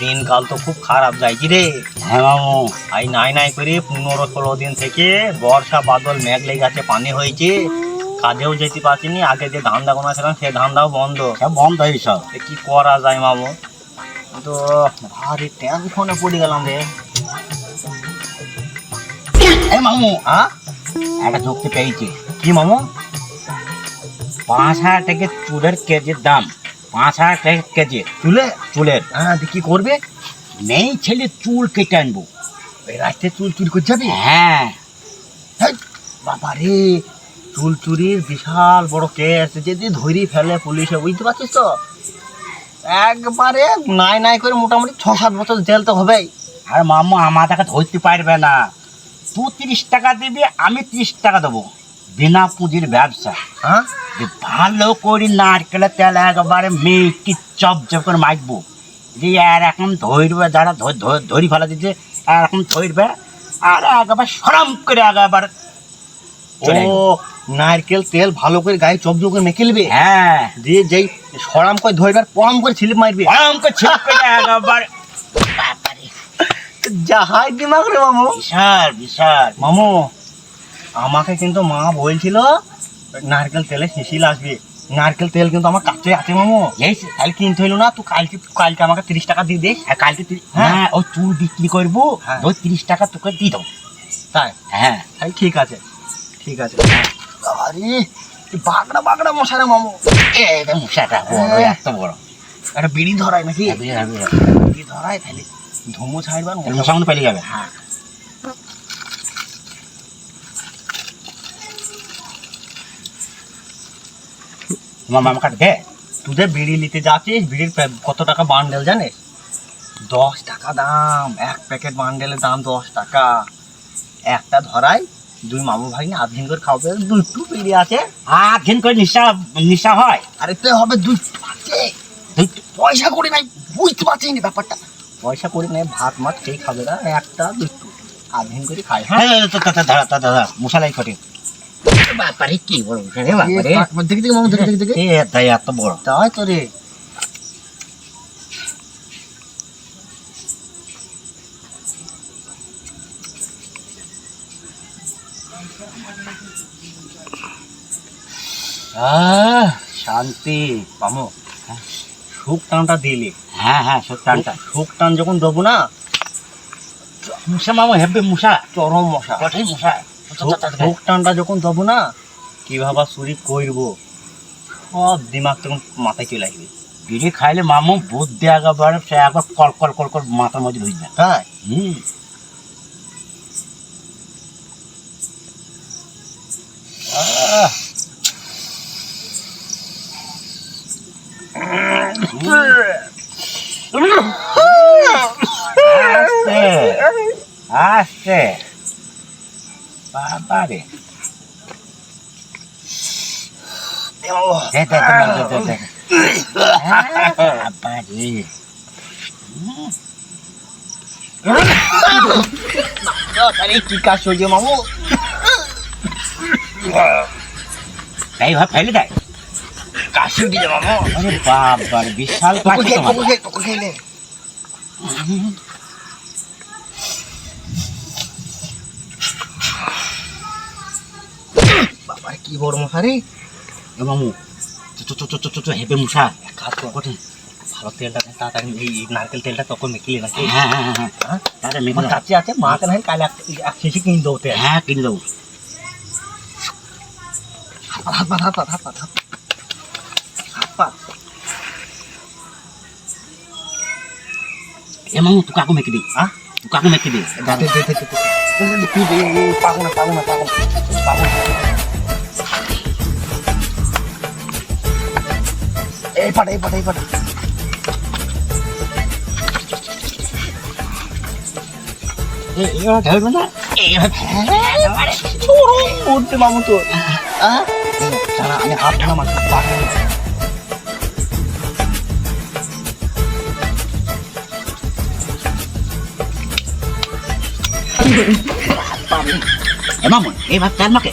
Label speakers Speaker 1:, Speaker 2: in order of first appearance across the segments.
Speaker 1: দিনকাল তো খুব খারাপ যাইছি রে।
Speaker 2: হ্যাঁ মামু।
Speaker 1: আই নাই নাই করে পনেরো ষোলো দিন থেকে বর্ষা বাদল মেঘ লেগে গেছে পানি হয়েছে। কাজেও যেতে পারছিনি আগে যে ধান্দা গোনা ছিলাম সে ধান্দাও বন্ধ।
Speaker 2: সব বন্ধ হয়ে সব।
Speaker 1: কি করা যায় মামু? তো ভারী টেনশনে পড়ে গেলাম রে।
Speaker 2: এ মামু
Speaker 1: হ্যাঁ
Speaker 2: একটা যুক্তি পেয়েছি।
Speaker 1: কি মামু?
Speaker 2: পাঁচ হাজার টাকা চুলের কেজির দাম। পাঁচ হাজার কেজি
Speaker 1: চুলে
Speaker 2: চুলের
Speaker 1: হ্যাঁ কি করবে?
Speaker 2: নেই ছেলে চুল কেটে আনব।
Speaker 1: রাত্রে চুল চুরি করে যাবি?
Speaker 2: হ্যাঁ।
Speaker 1: বাবা রে চুল চুরির বিশাল বড় কেস যদি ধরি ফেলে পুলিশে বুঝতে পারছিস তো? একবারে নাই নাই করে মোটামুটি ছ সাত বছর জেল তো হবেই।
Speaker 2: আর মামু আমার টাকা ধরতে পারবে না। তুই তিরিশ টাকা দিবি আমি তিরিশ টাকা দেবো। বিনা পুঁজির ব্যবসা।
Speaker 1: হ্যাঁ?
Speaker 2: যে ভালো করে নারকেলের তেল একবারে মেয়েকে চপ চপ করে মাখবো। যে এরকম ধরবে যারা ধরি ফেলা দিচ্ছে এরকম ধরবে আর একবার সরম করে একবার
Speaker 1: ও নারকেল তেল ভালো করে গায়ে চপ চপ করে মেখে নেবে?
Speaker 2: হ্যাঁ।
Speaker 1: দিয়ে যেই সরাম করে ধরবার পম করে ছিলিপ মারবে?
Speaker 2: সরম করে ছিপ করে একবার। বাবারে,
Speaker 1: যাহাই দিমাগ রে মামু।
Speaker 2: বিশাল বিশাল।
Speaker 1: মামু আমাকে কিন্তু মা বলছিল নারকেল তেলে শিশিল আসবে। নারকেল তেল কিন্তু আমার কাছে আছে মামু।
Speaker 2: এই
Speaker 1: তাহলে কিনতে হইল না তুই কালকে কালকে আমাকে তিরিশ টাকা দিয়ে দে।
Speaker 2: আর কালকে
Speaker 1: হ্যাঁ।
Speaker 2: হ্যাঁ ও চুল বিক্রি করব
Speaker 1: হ্যাঁ।
Speaker 2: ওই তিরিশ টাকা তোকে দিয়ে দেবো।
Speaker 1: তাই?
Speaker 2: হ্যাঁ।
Speaker 1: তাহলে ঠিক আছে। ঠিক আছে। আরে বাগড়া বাগড়া মশারে মামু।
Speaker 2: যে মশাটা বড়
Speaker 1: হ্যাঁ।
Speaker 2: এত বড়।
Speaker 1: একটা বিড়ি ধরায় নাকি?
Speaker 2: হ্যাঁ।
Speaker 1: বিড়ি ধরায় তাহলে ধুমো ছাড়বার
Speaker 2: এই মশা মনে পেলে যাবে।
Speaker 1: হ্যাঁ।
Speaker 2: তোমার মামা কাট দে
Speaker 1: তুই যে বিড়ি নিতে যাচ্ছিস বিড়ির কত টাকা বান্ডেল জানিস দশ টাকা দাম এক প্যাকেট বান্ডেলের দাম দশ টাকা একটা ধরাই দুই মামু ভাই না আধ দিন করে খাওয়াবে দুটো বিড়ি আছে
Speaker 2: আর দিন করে নিশা নিশা হয়
Speaker 1: আরে তো হবে দুটো আছে
Speaker 2: দুই-
Speaker 1: পয়সা করে নাই বুঝতে পারছি না ব্যাপারটা পয়সা করে নেই ভাত মাছ খেয়ে খাবে না একটা দুটো আধ দিন করে খায় হ্যাঁ
Speaker 2: হ্যাঁ ধরা ধরা মশালাই কটে বাপারে কি বড় রে বাপারে?
Speaker 1: দেখে দেখে মামু দেখে দেখে দেখে।
Speaker 2: এ তাই এত বড়।
Speaker 1: তাই তো রে। শান্তি পামো সুখ টানটা দিলি
Speaker 2: হ্যাঁ হ্যাঁ সব টানটা।
Speaker 1: সুখ টান যখন দেবো না
Speaker 2: মশা মামা হেবে মশা
Speaker 1: চরম মশা।
Speaker 2: কটাই মশা।
Speaker 1: সুখ টানটা যখন দেবো না কি ভাবা চুরি করব। সব দিমাগ তখন মাথায় চলে আসবে।
Speaker 2: বিড়ি খাইলে মামু বুদ্ধি একবার সে একবার কল কল কল কল মাথার মধ্যে
Speaker 1: তাই?
Speaker 2: হুম।
Speaker 1: আহ,
Speaker 2: আস্তে। আস্তে। বাবারে দে দে দে দে দে দে বাবারে
Speaker 1: আরে কি কাজ চলছে মামু
Speaker 2: এই ভাব ফেলে দেয়
Speaker 1: কাশি উঠে মামু
Speaker 2: আরে বাবার বিশাল পাখি তোমার
Speaker 1: কি বড় মশারি
Speaker 2: এ মামু চো চো চো চো হেবে মশা
Speaker 1: কাজ কর কঠিন ভালো তেলটা তাড়াতাড়ি এই নারকেল তেলটা তখন মেকিলে নাকি
Speaker 2: হ্যাঁ হ্যাঁ হ্যাঁ হ্যাঁ? তাহলে মেঘনা
Speaker 1: কাছে আছে মা কেন কাল এক কিনে দেবো তেল
Speaker 2: হ্যাঁ কিনে দেবো
Speaker 1: হাত পা হাত পা হাত পা হাত পা
Speaker 2: এ মামু তুই কাকু মেকে দি
Speaker 1: হ্যাঁ?
Speaker 2: তুই কাকু
Speaker 1: পাগো না পাগো না পাগো না পাগো না এই পাটা এই পাটা এই পাটা। আমি হাত না
Speaker 2: এ মামু এবার চাল মাকে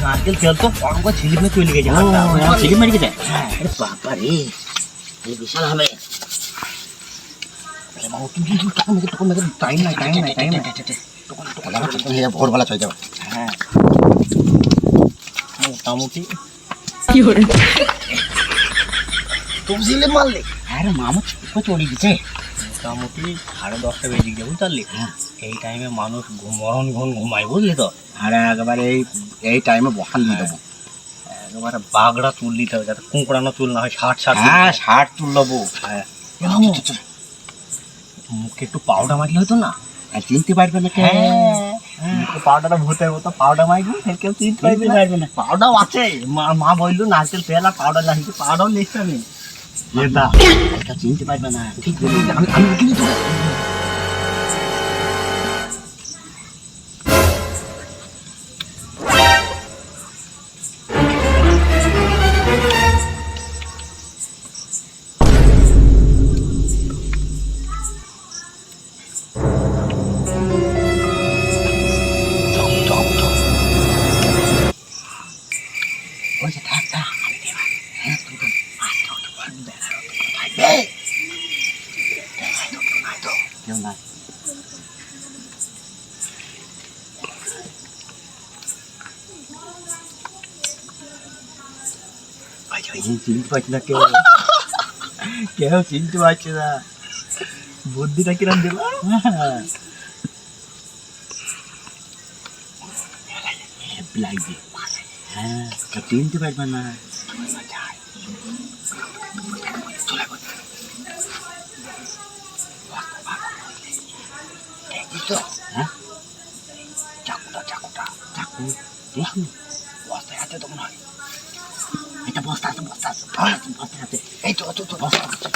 Speaker 1: নারকেল তেল তো করে ছিলিপ নিয়ে চলে গেছে
Speaker 2: ছিলি মারি গেছে
Speaker 1: হ্যাঁ
Speaker 2: আরে বাবা রে এই বিশাল হবে ভোরবেলা চলে যাবে
Speaker 1: হ্যাঁ মোটামুটি তুমি জিলে মারলে
Speaker 2: আরে মামু চুপ চড়ি দিছে
Speaker 1: মোটামুটি সাড়ে দশটা বেজে বুঝলি
Speaker 2: হ্যাঁ।
Speaker 1: এই টাইমে মানুষ মরণ ঘন ঘুমায় বুঝলি তো?
Speaker 2: আরে একেবারে এই এই টাইমে বসান দিয়ে দেবো।
Speaker 1: একেবারে বাগড়া চুল দিতে হবে যাতে কুঁকড়ানো চুল না হয় ষাট ষাট
Speaker 2: হ্যাঁ ষাট তুল নেব
Speaker 1: হ্যাঁ। মুখে একটু পাউডার মারলে হতো না?
Speaker 2: আর চিনতে পারবে না কে
Speaker 1: মুখে পাউডারটা ভূতের মতো পাউডার মারবি সে কেউ চিনতে পারবে না। পাউডার আছে। মা বলল নারকেল তেল আর পাউডার লাগিয়েছে পাউডার এটা
Speaker 2: এটা চিনতে পারবে না
Speaker 1: ঠিক আমি আমি লিখিনি চিনতে পারছি না কেউ কেউ চিনতে পারছে না বুদ্ধিটা কিরম দিলাম
Speaker 2: লাগবে হ্যাঁ কেউ চিনতে পারবে না বস্তা আছে বস্তা আছে বস্তা আছে
Speaker 1: এই তো তো তো
Speaker 2: বস্তা আছে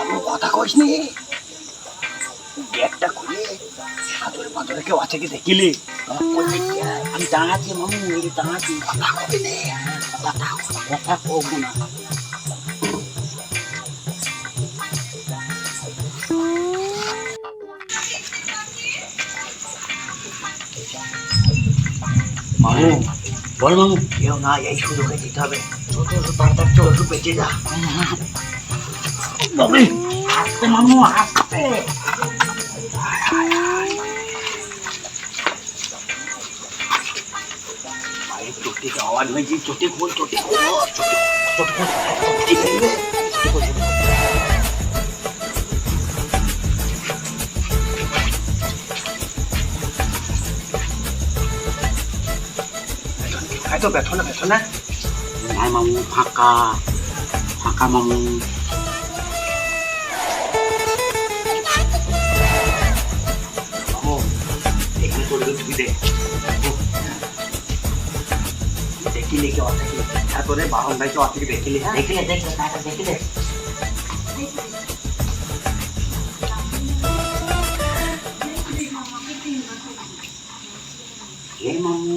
Speaker 1: আমি কথা কইস নি। গেটটা খুলে সাদরে পাথরে কেউ আছে কি দেখিলি?
Speaker 2: আমি দাঁড়াচ্ছি মামু, এই দাঁড়াচ্ছি।
Speaker 1: কথা কবি নে।
Speaker 2: কথা কথা কব না।
Speaker 1: মামু
Speaker 2: বল মামু
Speaker 1: কেউ না এই সুযোগে দিতে হবে। তো তো তো তাড়াতাড়ি একটু বেঁচে যা। বাবরে।
Speaker 2: আসতে মামু আসতে।
Speaker 1: চোটে আওয়াজ হয়েছে চোটে খোল চোটে খোল চোটে খোল চোটে খোল। খাই তো বেঠো না বেঠো না
Speaker 2: নাই মামু ফাঁকা ফাঁকা মামু
Speaker 1: এখানে গেলে তুই দেখ দেখিলে কি অর্থে তারপরে বাহন ভাইকে অর্থে দেখিলি হ্যাঁ
Speaker 2: দেখলে দেখলে তাকে দেখলে এ মামু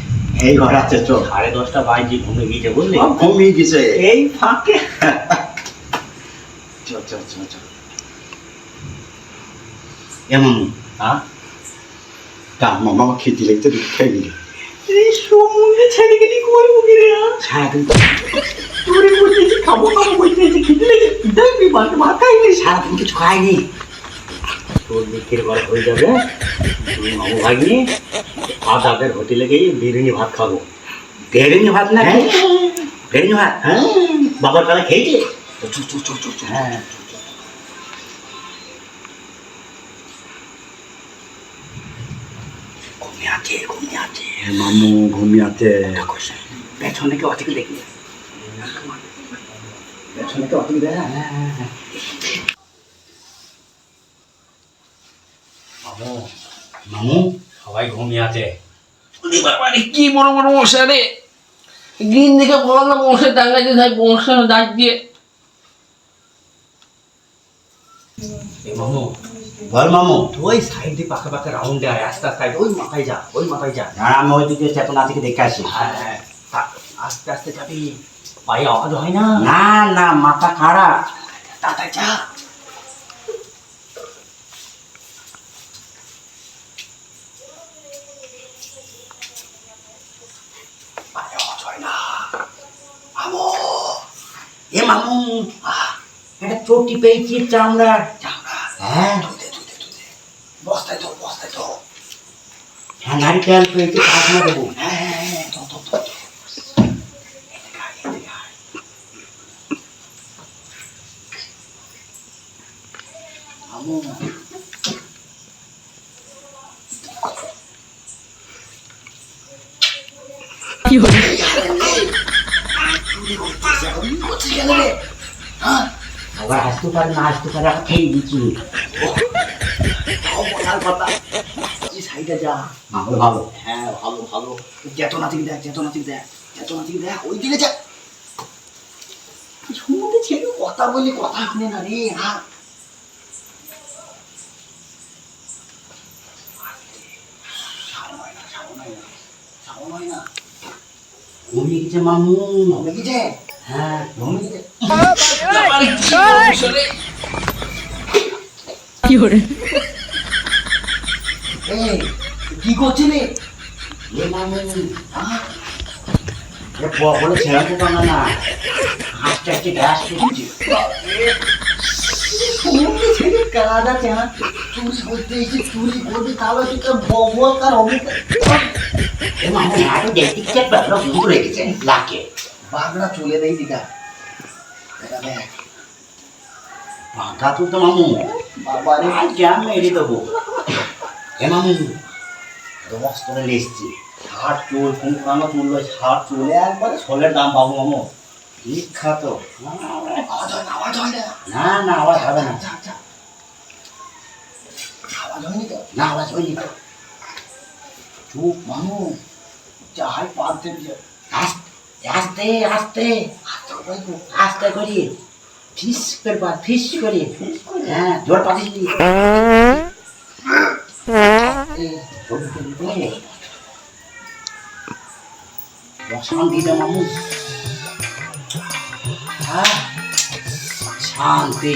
Speaker 1: এই ঘর আছে
Speaker 2: চো
Speaker 1: সাড়ে দশটা বাজে ঘুমে গিয়েছে বুঝলি
Speaker 2: ঘুমিয়ে গেছে
Speaker 1: এই ফাঁকে।
Speaker 2: চো চো চো চো এমন
Speaker 1: হ্যাঁ
Speaker 2: তা মামা খেতে লেগেছে খেয়ে দিলে
Speaker 1: এই সমুদ্রে ছেড়ে গেলি করব কি রে
Speaker 2: সারাদিন
Speaker 1: তোরে বলতেছি খাব খাব বলতেছি খিদে লেগে দেখবি মাথা মাথায় নেই
Speaker 2: সারাদিন কিছু খাইনি।
Speaker 1: তোর বিক্রির ঘরে হয়ে যাবে। তুই মামু ভাগনি আদাদের হোটেলে গিয়ে বিরিয়ানি ভাত খাব।
Speaker 2: বেরেনি ভাত না
Speaker 1: হ্যাঁ।
Speaker 2: বেরেনি ভাত?
Speaker 1: হ্যাঁ।
Speaker 2: বাবার কালে খেয়েছে?
Speaker 1: চুপ চুপ চুপ চুপ
Speaker 2: হ্যাঁ।
Speaker 1: ঘুমিয়ে আছে ঘুমিয়ে আছে।
Speaker 2: মামু ঘুমিয়াতে
Speaker 1: পেছনে কেউ আছে কি দেখি? পেছনে কেউ আছে কি দেখ
Speaker 2: মামু মামু।
Speaker 1: সবাই ঘুমিয়ে আছে।
Speaker 3: বাবারে কি বড় বড় মশা রে গ্রিন দেখে বড় না মশা টাঙ্গাইতে থাক মশা ডাক দিয়ে।
Speaker 1: এ মামু
Speaker 2: বল মামু।
Speaker 1: ওই সাইড দিয়ে পাকে পাকে রাউন্ড দেয় আস্তে আস্তে ওই মাথায় যা ওই মাথায় যা।
Speaker 2: দাঁড়া আমি ওইদিকে চেতনা থেকে দেখে আসি।
Speaker 1: হ্যাঁ হ্যাঁ আস্তে আস্তে যাবি। পায়ে আওয়াজ হয় না?
Speaker 2: না না মাথা খারাপ।
Speaker 1: তাড়াতাড়ি যা পায়ে আওয়াজ হয় না মামু
Speaker 2: এ মামু একটা চটি পেয়েছি
Speaker 1: চামড়া।
Speaker 2: হ্যাঁ
Speaker 1: বস্তায় তো বস্তায় তো
Speaker 2: হ্যাঁ নারিকেল পেয়েছি কাকমা দেবো।
Speaker 1: হ্যাঁ হ্যাঁ হ্যাঁ তো তো কেন রে হ্যাঁ।
Speaker 2: আবার আসতে পারে না আসতে পারে খেয়ে দিচ্ছি
Speaker 1: বলার কথা। সাইডে যা।
Speaker 2: মামু ভালো।
Speaker 1: হ্যাঁ ভালো ভালো। চেতনা থেকে দেখ চেতনা থেকে দেখ চেতনা থেকে দেখ। ওই দিকে যা। শুনতে ছেলে কথা বলি কথা শুনে না রে হ্যাঁ।
Speaker 2: ঘুমিয়ে গেছে মামু।
Speaker 1: ঘুমিয়ে গেছে?
Speaker 3: কি
Speaker 1: কি
Speaker 2: বলে ছেড়াতে পারে না হাসতে
Speaker 1: চেনা এসে চুরি করতে তাহলে তুই তো
Speaker 2: মামু আরও রেখেছে লাকে
Speaker 1: বাগড়া চলে দেয় দিদা। দেখা।
Speaker 2: তো মামু। মেরে দেবো। এ মামু দশ করে
Speaker 1: ষাট চুল কুমড়ানো চুল ষাট চুলে। একবারে সোলের দাম পাবো মামো।
Speaker 2: বিখ্যাত।
Speaker 1: না না।
Speaker 2: আওয়াজ হবে না।
Speaker 1: তো?
Speaker 2: না, আওয়াজ
Speaker 1: চুপ মামু। যাহাই পারতে
Speaker 2: আস্তে আস্তে আস্তে করি ফিস করবা, ফিস করি। হ্যাঁ জোর পাচ্ছিস নি শান্তি দে মামু হ্যাঁ শান্তি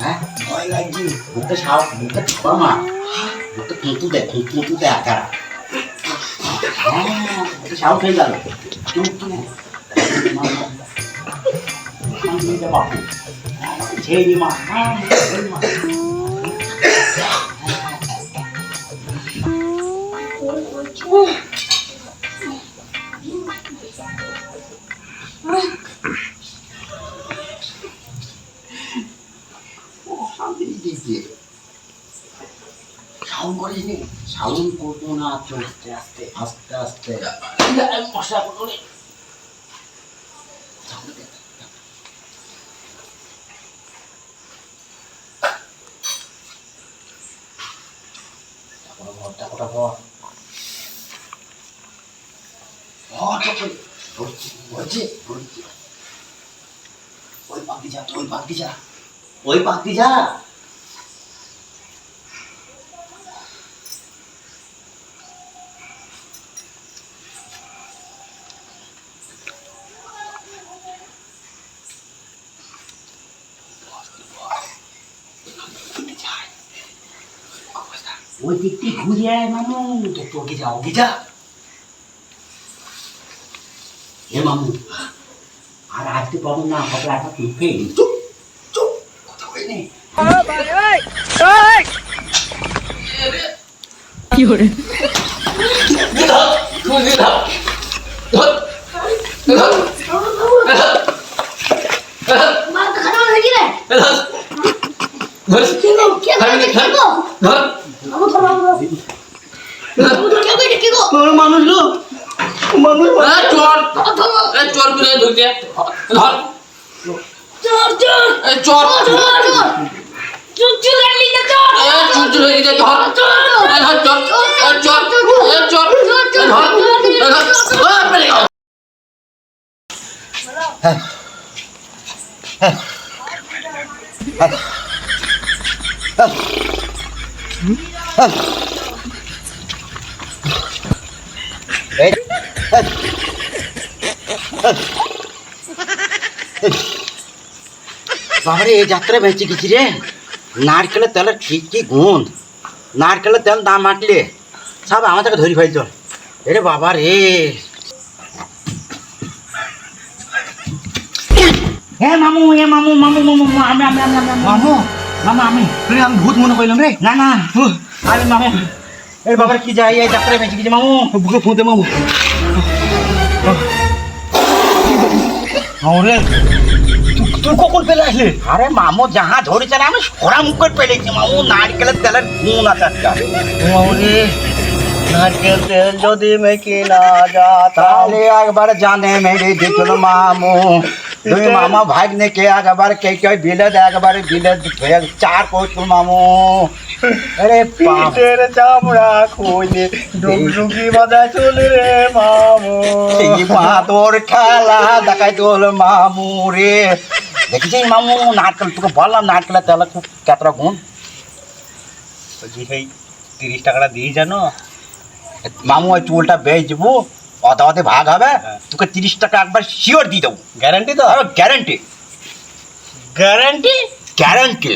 Speaker 2: হ্যাঁ
Speaker 1: ভয় লাগছে।
Speaker 2: বুকে সাপ বুকে ছাপা মা বুকে কুঁতু দে কুঁতু দে আকার। হ্যাঁ বুকে সাপ হয়ে গেল চুপ চুপ শান্তি দে বাপু ছেড়ে মা হ্যাঁ ছেড়ে মা শান্তি দিয়েছে
Speaker 1: সাউন্ড করিস নি
Speaker 2: সাউন্ড করব না আস্তে আস্তে আস্তে আস্তে।
Speaker 1: ওই পাখি যা, ওই পাখি যা, ওই পাখি যা।
Speaker 2: ওই দিকটি ঘুরে আয় মামু।
Speaker 1: একটু ওকে যা ওকে যা।
Speaker 2: হে মামু আর আসতে পারব না কপড়াটা তুলবে
Speaker 1: চুপ চুপ কথা কই নে।
Speaker 3: কি হরে ধর। ধর। ধর। চোরগুলো ধরতে ধর
Speaker 4: চোর চোর
Speaker 3: এ, চোর
Speaker 4: চোর চোর চোর চোর আনলি না চোর
Speaker 3: এ, চোর চোর এই যে ধর এ, ধর চোর এ, চোর এ, চোর এ, ধর এ, ধর ধর, পেরে গেল।
Speaker 2: এই বাবারে এই যাত্রা বেঁচে গেছি রে নারকেলের তেলের ঠিক কি গুণ নারকেলের তেল দাম মাটলে সব আমাদেরকে ধরি ফেলতো এরে বাবা রে হে মামু এ মামু মামু মামু আমি আমি আমি
Speaker 1: মামু
Speaker 2: মামা আমি
Speaker 1: রে আমি ভূত মনে করলাম রে
Speaker 2: না না আমি মামু এই বাবার কি যাই এই যাত্রা বেঁচে গেছি মামু
Speaker 1: বুকে ফুঁতে মামু রে তুই কখন পেলে আসলে?
Speaker 2: আরে মামু যাহা ধরেছে না আমি সরা মুখ করে পেলেছি মামু নারকেলের তেলের গুণ আছে একটা।
Speaker 1: মামুরে নারকেল তেল যদি মেকে না যা
Speaker 2: তাহলে একবার জানে মেরে দিতুল মামু। দুই মামা ভাগ্নে কে একবার কে কে বিলে একবার বিলে চার কৌতুল মামু। আরে
Speaker 1: পিঠের চামড়া খুলে ডুগডুগি বাজা চলে রে মামু।
Speaker 2: এই মাদর খেলা দেখাই তোল মামু রে। দেখেছি মামু? নারকেল তোকে বললাম নারকেলের তেলে খুব কেতটা গুণ।
Speaker 1: বলছি সেই তিরিশ টাকাটা দিয়ে জানো
Speaker 2: মামু ওই চুলটা বেচবো অধা অধে ভাগ হবে।
Speaker 1: হ্যাঁ।
Speaker 2: তোকে তিরিশ টাকা একবার শিওর দিয়ে দেবো।
Speaker 1: গ্যারান্টি তো?
Speaker 2: Guarantee
Speaker 1: guarantee
Speaker 2: guarantee